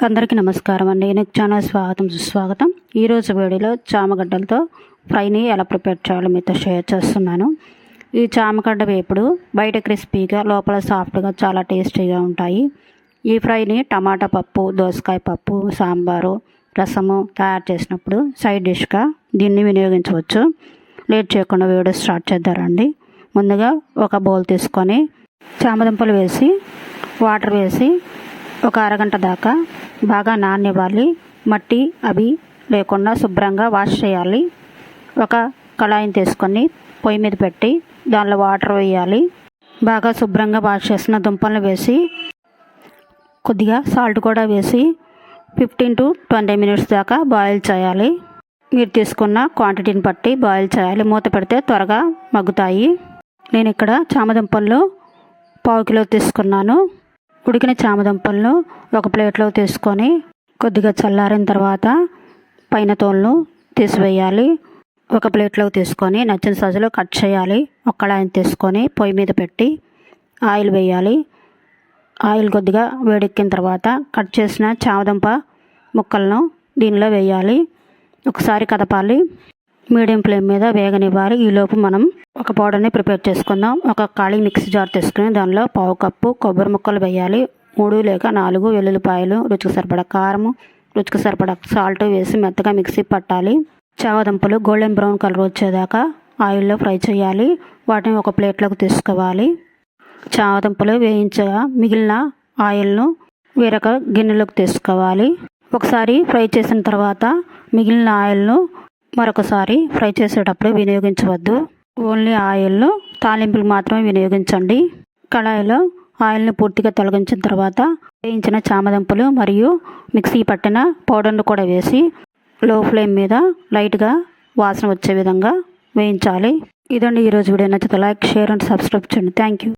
అందరికీ నమస్కారం అండి. నేను ఛానల్ స్వాగతం సుస్వాగతం. ఈరోజు వేడిలో చామగడ్డలతో ఫ్రైని ఎలా ప్రిపేర్ చేయాలో మీతో షేర్ చేస్తున్నాను. ఈ చామగడ్డ వేపుడు బయట క్రిస్పీగా లోపల సాఫ్ట్గా చాలా టేస్టీగా ఉంటాయి. ఈ ఫ్రైని టమాటా పప్పు దోసకాయ పప్పు సాంబారు రసము తయారు చేసినప్పుడు సైడ్ డిష్గా దీన్ని వినియోగించవచ్చు. లేట్ చేయకుండా వేడి స్టార్ట్ చేద్దారండి ముందుగా ఒక బౌల్ తీసుకొని చామదుంపలు వేసి వాటర్ వేసి ఒక అరగంట దాకా బాగా నాననివ్వాలి మట్టి అవి లేకుండా శుభ్రంగా వాష్ చేయాలి. ఒక కళాయిని తీసుకొని పొయ్యి మీద పెట్టి దానిలో వాటర్ వేయాలి. బాగా శుభ్రంగా వాష్ చేసిన దుంపలు వేసి కొద్దిగా సాల్ట్ కూడా వేసి ఫిఫ్టీన్ టు ట్వంటీ మినిట్స్ దాకా బాయిల్ చేయాలి. మీరు తీసుకున్న క్వాంటిటీని బట్టి బాయిల్ చేయాలి. మూత పెడితే త్వరగా మగ్గుతాయి. నేను ఇక్కడ చామదుంపల్లో పావు కిలో తీసుకున్నాను. ఉడికిన చామదుంపలను ఒక ప్లేట్లో తీసుకొని కొద్దిగా చల్లారిన తర్వాత పైన తోళ్ళు తీసివేయాలి. ఒక ప్లేట్లో తీసుకొని నచ్చిన సైజులో కట్ చేయాలి. ఒక తీసుకొని పొయ్యి మీద పెట్టి ఆయిల్ వేయాలి. ఆయిల్ కొద్దిగా వేడెక్కిన తర్వాత కట్ చేసిన చామదుంప ముక్కలను దీనిలో వేయాలి. ఒకసారి కదపాలి. మీడియం ఫ్లేమ్ మీద వేగనివ్వాలి. ఈలోపు మనం ఒక పౌడర్ని ప్రిపేర్ చేసుకుందాం. ఒక ఖాళీ మిక్సీ జార్ తీసుకుని దానిలో పావు కప్పు కొబ్బరి ముక్కలు వేయాలి. మూడు లేక నాలుగు వెల్లుల్లిపాయలు రుచికి సరిపడా కారము రుచికి సరిపడా సాల్ట్ వేసి మెత్తగా మిక్సీ పట్టాలి. చావదంపలు గోల్డెన్ బ్రౌన్ కలర్ వచ్చేదాకా ఆయిల్లో ఫ్రై చేయాలి. వాటిని ఒక ప్లేట్లోకి తీసుకోవాలి. చావదంపలు వేయించగా మిగిలిన ఆయిల్ను వేరొక గిన్నెలోకి తీసుకోవాలి. ఒకసారి ఫ్రై చేసిన తర్వాత మిగిలిన ఆయిల్ను మరొకసారి ఫ్రై చేసేటప్పుడు వినియోగించవద్దు. ఓన్లీ ఆయిల్ను తాలింపులు మాత్రమే వినియోగించండి. కళాయిలో ఆయిల్ని పూర్తిగా తొలగించిన తర్వాత వేయించిన చామదుంపలు మరియు మిక్సీ పట్టిన పౌడర్ను కూడా వేసి లో ఫ్లేమ్ మీద లైట్గా వాసన వచ్చే విధంగా వేయించాలి. ఇదండి ఈరోజు వీడియో. నచ్చితే లైక్ షేర్ అండ్ సబ్స్క్రైబ్ చేయండి. Thank you